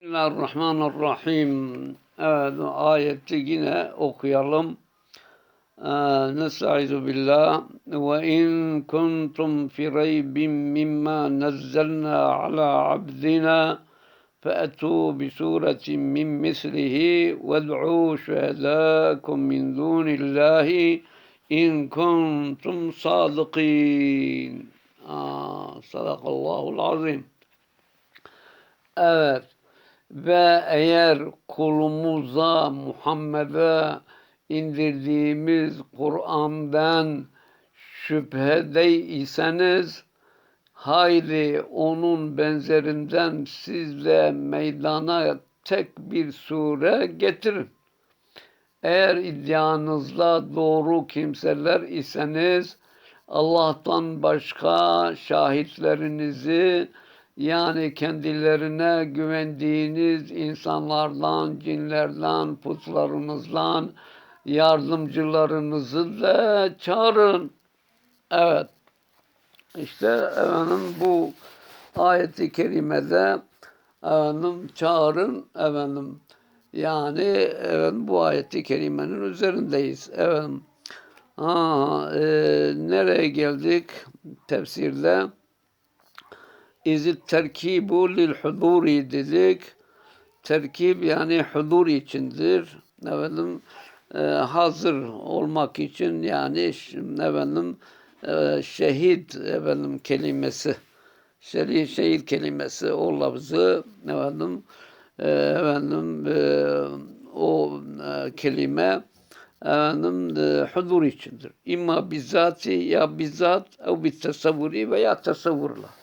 Bismillahirrahmanirrahim. Evet, ayeti yine okuyalım. Nestaizu billah. Ve in kuntum fi reybin mimma nazzalna ala abdina فأتوا بسورة من مثله وادعوا شهداءكم من دون الله إن كنتم صادقين آه صدق الله العظيم Evet ve eğer kulumuza Muhammed'e indirdiğimiz Kur'an'dan şüphede iseniz haydi onun benzerinden siz de meydana tek bir sure getirin. Eğer iddianızla doğru kimseler iseniz Allah'tan başka şahitlerinizi yani kendilerine güvendiğiniz insanlardan, cinlerden, putlarınızdan yardımcılarınızı da çağırın. Evet. İşte efendim bu ayeti kerimede efendim çağırın efendim yani efendim bu ayeti kerimenin üzerindeyiz. Efendim ha, e, nereye geldik tefsirde? İzit terkibu lil huduri dedik. Terkib yani hudur içindir. Efendim e, hazır olmak için yani efendim e, şehit efendim kelimesi şehit, şehit kelimesi o lafzı efendim e, efendim e, o e, kelime efendim e, hudur içindir. İmma bizzati ya bizzat ev bir tasavvuri veya tasavvurla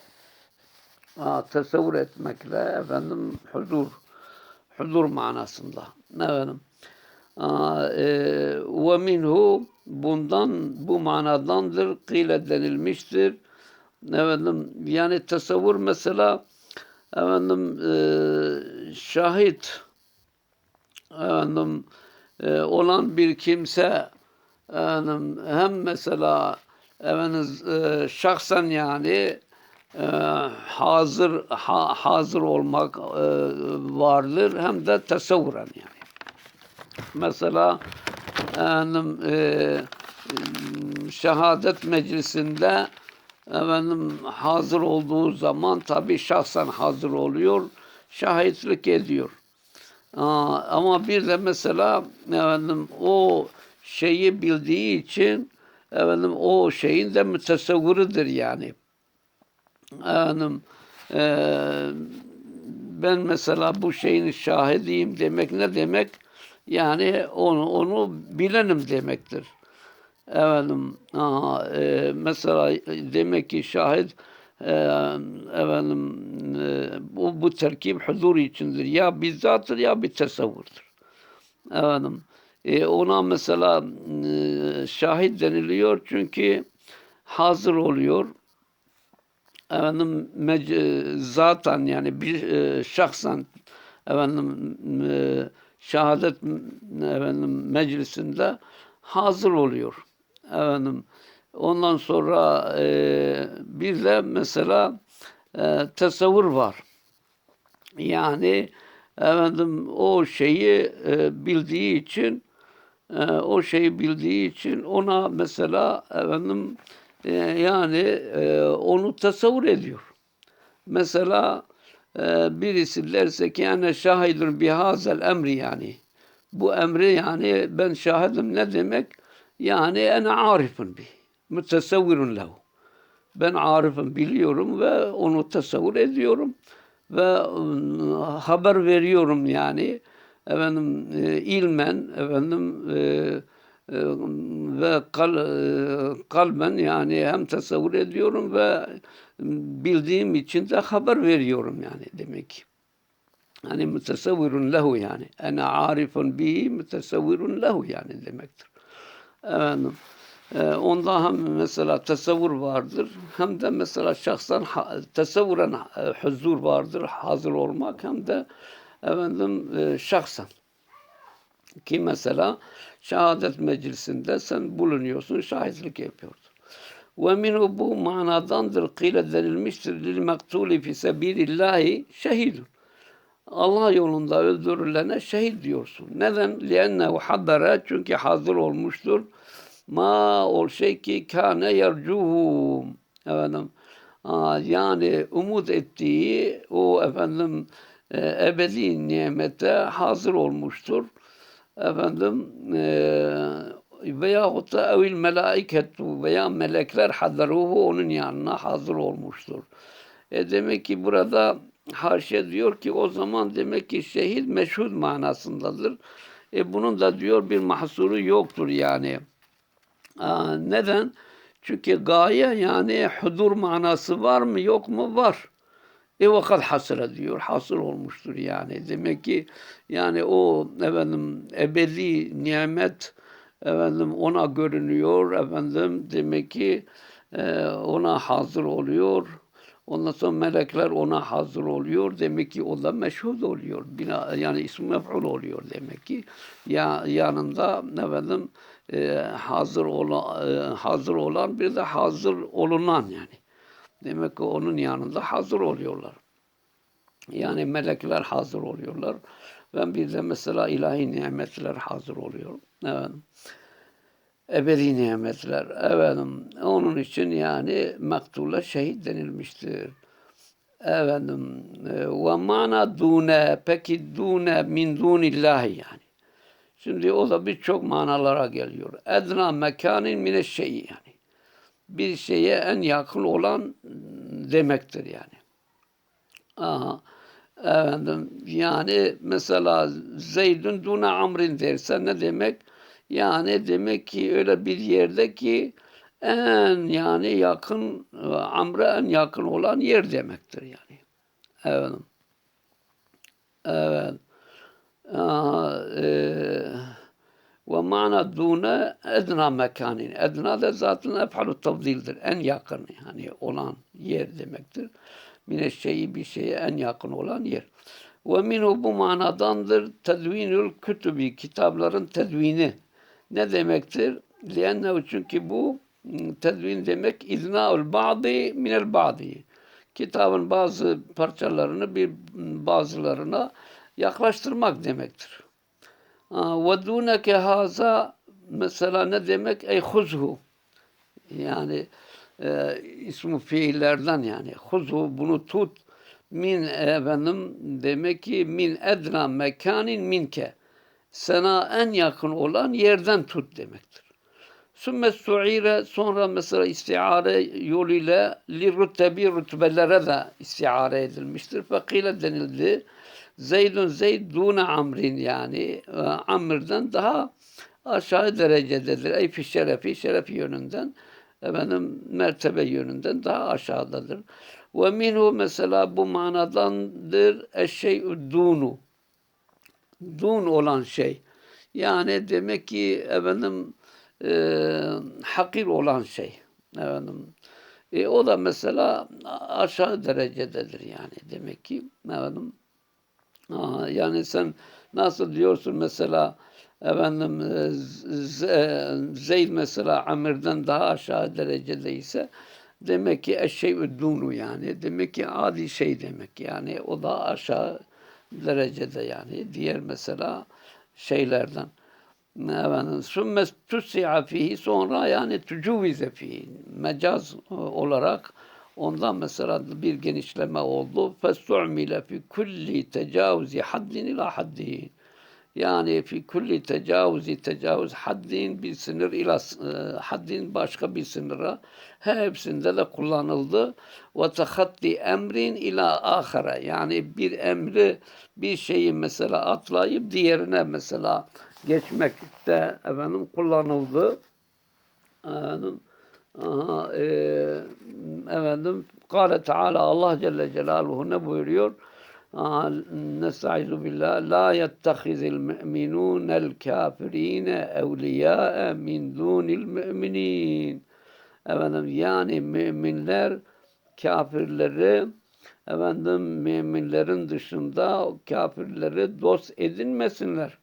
ha, tasavvur etmekle efendim huzur huzur manasında. Efendim e, ve minhu bundan bu manadandır kıyle denilmiştir. Efendim yani tasavvur mesela efendim e, şahit efendim e, olan bir kimse efendim hem mesela efendim e, şahsen yani e, hazır ha, hazır olmak e, vardır hem de tasavvuren yani. Mesela efendim, e, şehadet meclisinde efendim hazır olduğu zaman tabi şahsen hazır oluyor, şahitlik ediyor. Aa, ama bir de mesela efendim o şeyi bildiği için efendim o şeyin de mütesevviridir yani efendim e, ben mesela bu şeyin şahidiyim demek ne demek? Yani onu onu bilenim demektir. Efendim aha, e, mesela demek ki şahit e, efendim e, bu, bu terkip huzur içindir. Ya bizzattır ya bir tesavvurdur. Efendim e, ona mesela e, şahit deniliyor çünkü hazır oluyor efendim zaten yani bir e, şahsen efendim e, şehadet efendim meclisinde hazır oluyor. Efendim ondan sonra e, bir de mesela e, tasavvur var. Yani efendim o şeyi e, bildiği için e, o şeyi bildiği için ona mesela efendim e, yani e, onu tasavvur ediyor. Mesela e, birisi derse ki yani şahidun bihazel emri yani. Bu emri yani ben şahidim ne demek? Yani en arifun bi. Mütesevvirun lehu. Ben arifim biliyorum ve onu tasavvur ediyorum ve ıı, haber veriyorum yani efendim e, ilmen efendim e, ve kal, e, kalben yani hem tasavvur ediyorum ve bildiğim için de haber veriyorum yani demek ki. Hani mütesavvirun lehu yani. Ene arifun bihi mütesavvirun lehu yani demektir. Efendim, e, onda hem mesela tasavvur vardır hem de mesela şahsen tasavvuren e, huzur vardır, hazır olmak hem de efendim şahsen. Ki mesela şehadet meclisinde sen bulunuyorsun, şahitlik yapıyordun. Ve minhu bu manadandır kıyla denilmiştir lil mektuli fi sebilillahi şehidun. Allah yolunda öldürülene şehit diyorsun. Neden? Liennehu haddara çünkü hazır olmuştur. Ma ol şey ki kâne yercuhum. Efendim, yani umut ettiği o efendim e, ebedi nimete hazır olmuştur. Efendim e, veyahut da evil melaiketu veya melekler hadaruhu onun yanına hazır olmuştur. E demek ki burada haşa diyor ki o zaman demek ki şehit meşhud manasındadır. E bunun da diyor bir mahsuru yoktur yani. Aa, neden? Çünkü gaye yani hudur manası var mı yok mu? Var. E vakat hasıra diyor. Hasır olmuştur yani. Demek ki yani o efendim ebedi nimet efendim ona görünüyor efendim demek ki e, ona hazır oluyor. Ondan sonra melekler ona hazır oluyor. Demek ki o da meşhud oluyor. Bina, yani ismi mef'ul oluyor demek ki. Ya, yanında efendim e, hazır olan, e, hazır olan bir de hazır olunan yani. Demek ki onun yanında hazır oluyorlar. Yani melekler hazır oluyorlar. Ve bir de mesela ilahi nimetler hazır oluyor. Evet. Ebedi nimetler. Efendim, onun için yani mektule şehit denilmiştir. Efendim, ve mana dune, peki dune min dunillahi yani. Şimdi o da birçok manalara geliyor. Edna mekanin mine şeyi yani. Bir şeye en yakın olan demektir yani. Aha. Efendim, yani mesela Zeydun duna amrin derse ne demek? Yani demek ki öyle bir yerde ki en yani yakın amra en yakın olan yer demektir yani. Evet. Evet. Aha, e, ve mana dune edna mekanin. Edna da zaten efhalu tafdildir. En yakın yani olan yer demektir. Mine şeyi bir şeye en yakın olan yer. Ve minhu bu manadandır tedvinül kütübi kitapların tedvini. Ne demektir? Liennehu çünkü bu tedvin demek izna'ul ba'di minel ba'di. Kitabın bazı parçalarını bir bazılarına yaklaştırmak demektir. Duneke haza mesela ne demek? Ey huzhu. Yani e, ismi fiillerden yani. Huzhu bunu tut. Min efendim demek ki min edna mekanin minke. Sana en yakın olan yerden tut demektir. Sümme su'ire sonra mesela istiare yoluyla li rüttebi rütbelere de istiare edilmiştir. Fakile denildi. Zeydun Zeyd dune amrin yani e, Amr'den daha aşağı derecededir. Ey fi şerefi, şerefi yönünden efendim mertebe yönünden daha aşağıdadır. Ve minhu mesela bu manadandır eşşey'ü dunu. Dun olan şey. Yani demek ki efendim e, hakir olan şey. Efendim e, o da mesela aşağı derecededir yani demek ki efendim Yani sen nasıl diyorsun mesela efendim e, Zeyd mesela Amir'den daha aşağı derecedeyse demek ki eşşey üddûnu yani demek ki adi şey demek yani o da aşağı derecede yani diğer mesela şeylerden. Efendim sümme tusi'a fihi sonra yani tücüvize fihi mecaz olarak Ondan mesela bir genişleme oldu. فَاسْتُعْمِلَ fi kulli tecavüzi haddin ila haddin. Yani fi kulli tecavüzi tecavüz haddin bir sınır ila e, haddin başka bir sınıra hepsinde de kullanıldı. Ve tehaddi emrin ila ahire. Yani bir emri bir şeyi mesela atlayıp diğerine mesela geçmekte efendim kullanıldı. Efendim, Aha, e, efendim Kale Teala Allah Celle Celaluhu ne buyuruyor? Nestaizu billah La yettehizil müminûnel kafirine evliyâe min dûnil müminin Efendim yani müminler kafirleri efendim müminlerin dışında kafirleri dost edinmesinler.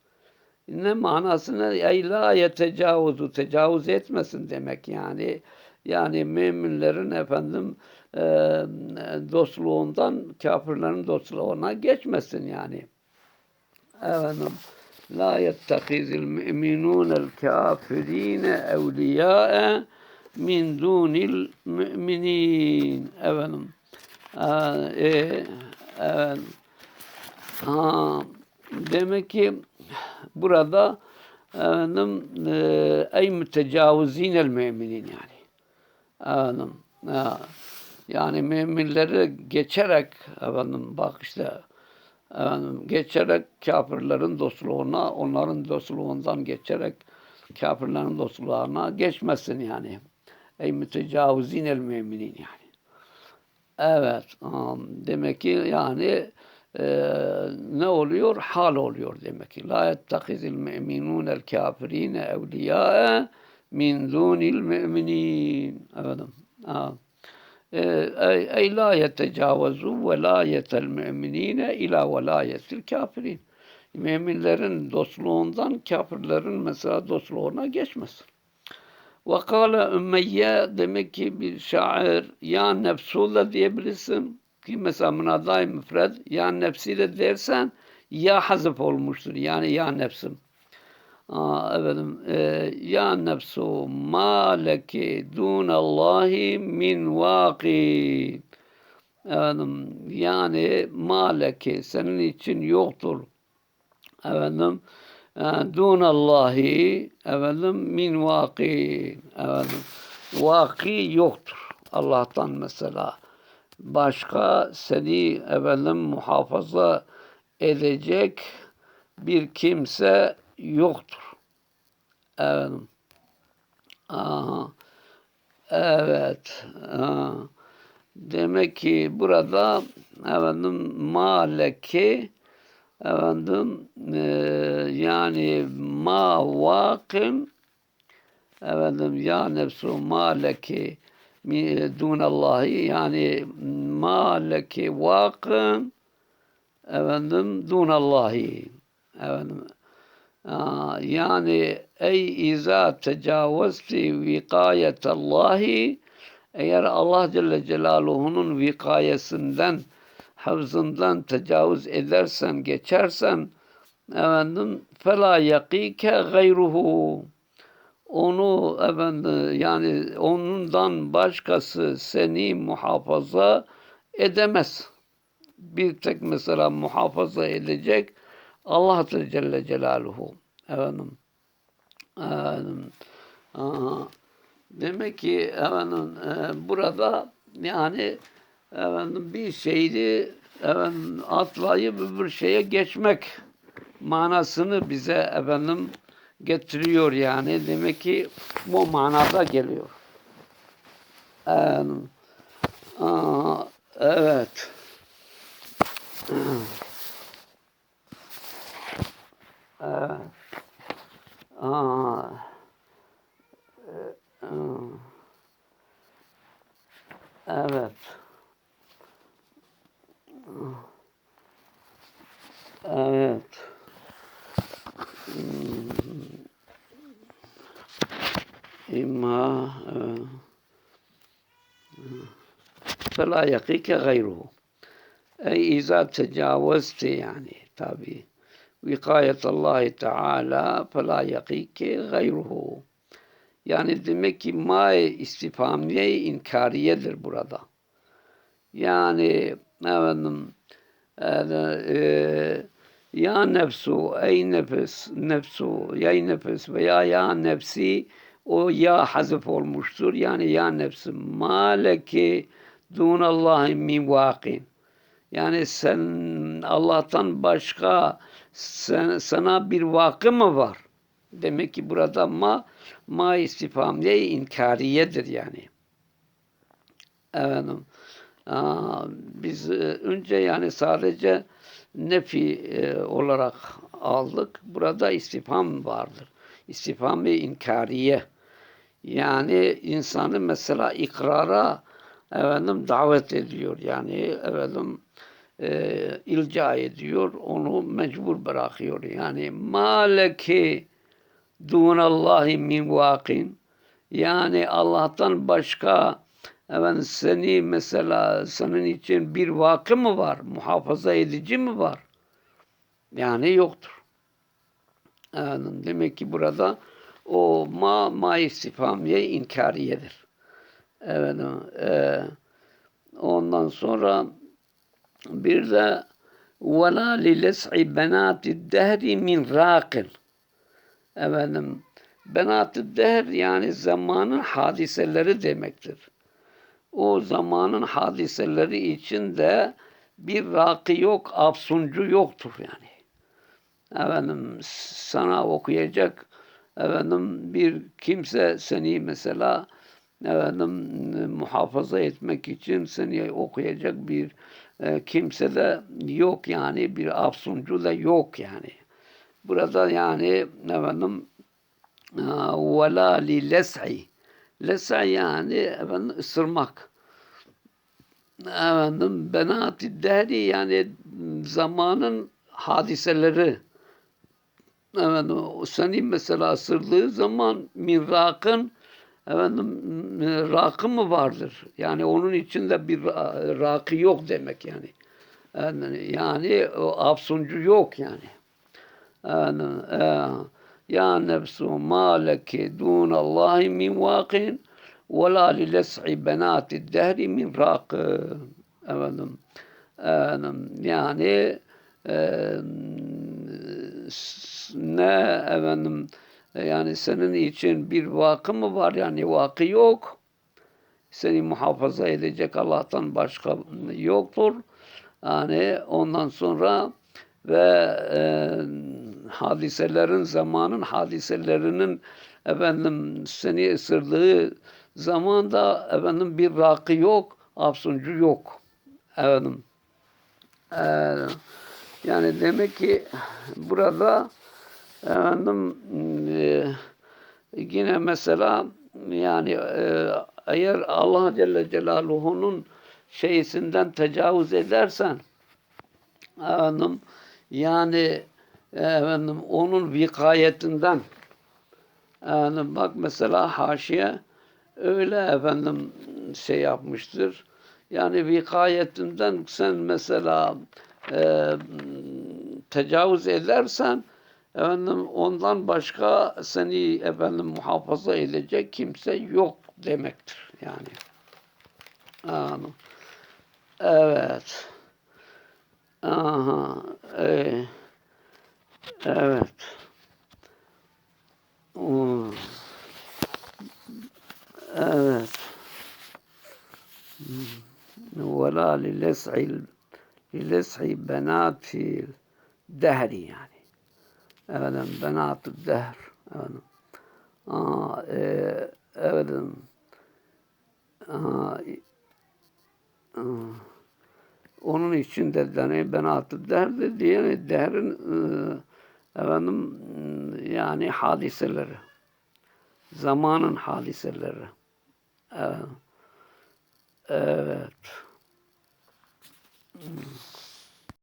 Ne manasına ey la yetecavüzü tecavüz etmesin demek yani. Yani müminlerin efendim dostluğundan kafirlerin dostluğuna geçmesin yani. Efendim la yettehizil müminûnel kafirîne evliyâe min dunil müminin. Efendim. E, evet. Ha, demek ki burada efendim e, ey mütecavüzinel müminin yani. Efendim. Ha, yani müminleri geçerek efendim bak işte efendim, geçerek kafirlerin dostluğuna, onların dostluğundan geçerek kafirlerin dostluğuna geçmesin yani. Ey mütecavüzin el müminin yani. Evet. Demek ki yani e, ne oluyor? Hal oluyor demek ki. La yettekizil müminun el kafirine evliyâe min dunil müminin. Efendim. Ey la yetecavezu velayetel müminine ila velayetil kafirin. Müminlerin dostluğundan kafirlerin mesela dostluğuna geçmesin. Ve kâle Ümeyye demek ki bir şair ya nefsu da diyebilirsin ki mesela münadai müfred ya nefsi de dersen ya hazıf olmuştur. Yani ya nefsim. Aa, efendim, e, ya nefsu ma leki dunallahi min vaki. Efendim, yani ma leki senin için yoktur. Efendim, e, dunallahi efendim min vaki. Efendim, vaki yoktur. Allah'tan mesela. Başka seni efendim muhafaza edecek bir kimse yoktur. Evet. Aha. Evet. Aha. Demek ki burada efendim maleki efendim e, yani ma vakim efendim ya nefsu maleki dunallahi? Yani maleki vakim efendim dunallahi. Efendim yani ey iza tecavüzti vikayetallahi eğer Allah Celle Celaluhu'nun vikayesinden, havzından tecavüz edersen, geçersen efendim fela yakike gayruhu onu efendim yani onundan başkası seni muhafaza edemez. Bir tek mesela muhafaza edecek Allah'tır Celle Celaluhu. Efendim. Efendim. Demek ki efendim e, burada yani efendim bir şeydi efendim atlayıp bir şeye geçmek manasını bize efendim getiriyor yani. Demek ki bu manada geliyor. Evet. Evet. Aa. Evet. Evet. İmma فلا يقيك غيره أي إذا تجاوزت يعني tabi vikayetallahi teala fela yakike gayruhu. Yani demek ki mae istifamiye inkariyedir burada. Yani efendim e, ya nefsu ey nefes nefsu ya nefes veya ya nefsi o ya hazıf olmuştur. Yani ya nefsim maleki dunallahi min vakin. Yani sen Allah'tan başka sen, sana bir vakı mı var? Demek ki burada ma ma istifamiye inkariyedir yani. Efendim, aa, biz e, önce yani sadece nefi e, olarak aldık. Burada istifam vardır. İstifam ve inkariye. Yani insanı mesela ikrara efendim davet ediyor. Yani efendim e, ilca ediyor, onu mecbur bırakıyor. Yani maleki dunallahi min vakin yani Allah'tan başka Efendim seni mesela senin için bir vakı mı var? Muhafaza edici mi var? Yani yoktur. Efendim, demek ki burada o ma ma istifamiye inkariyedir. Efendim, e, ondan sonra bir de وَلَا لِلَسْعِ بَنَاتِ الدَّهْرِ مِنْ رَاقٍ Efendim, benat-ı dehr yani zamanın hadiseleri demektir. O zamanın hadiseleri içinde bir rakı yok, afsuncu yoktur yani. Efendim sana okuyacak efendim bir kimse seni mesela efendim muhafaza etmek için seni okuyacak bir e, kimse de yok yani bir afsuncu da yok yani. Burada yani efendim وَلَا لِلَسْعِ Les'a yani efendim ısırmak. Efendim benati dehri yani zamanın hadiseleri. Efendim seni mesela ısırdığı zaman mirakın efendim rakı mı vardır? Yani onun içinde bir rakı yok demek yani. Yani, o afsuncu yok yani. E, ya nefsu ma leke dunallahi min vakin ve la li les'i benati dehri min rakı. Efendim yani e, ne efendim yani senin için bir vakı mı var yani vakı yok. Seni muhafaza edecek Allah'tan başka yoktur. Yani ondan sonra ve e, hadiselerin zamanın hadiselerinin efendim seni ısırdığı zamanda efendim bir rakı yok, afsuncu yok. Efendim. E, yani demek ki burada efendim e, yine mesela yani e, eğer Allah Celle Celaluhu'nun şeysinden tecavüz edersen efendim yani efendim onun vikayetinden efendim bak mesela haşiye öyle efendim şey yapmıştır. Yani vikayetinden sen mesela e, tecavüz edersen efendim ondan başka seni efendim muhafaza edecek kimse yok demektir yani. Anladım. Evet. Aha. E, evet. Hmm. Evet. ولا للسع للسع بنات في الدهر يعني Efendim benatü dehr. Efendim. Aa, e, efendim. Aa, e, onun için de yani benatü derdi diye dehrin e, ıı, efendim yani hadiseleri. Zamanın hadiseleri. Evet. evet. Hmm.